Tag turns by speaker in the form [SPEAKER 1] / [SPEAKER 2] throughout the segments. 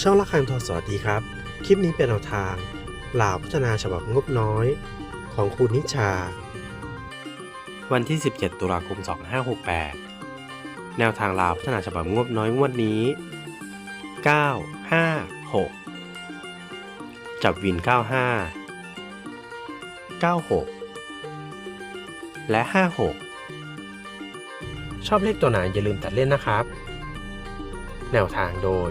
[SPEAKER 1] ช่องละคังทอสวัสดีครับ คลิปนี้เป็นแนวทางลาวพัฒนาฉบับงบน้อย ของคุณนิชา วันที่ 17 ตุลาคม 2568 แนวทางลาวพัฒนาฉบับงบน้อยงวดนี้ 956 จับวิน 95 96 และ 56 ชอบเลขตัวไหนอย่าลืมตัดเล่นนะครับ แนวทางโดย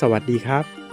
[SPEAKER 1] สวัสดีครับ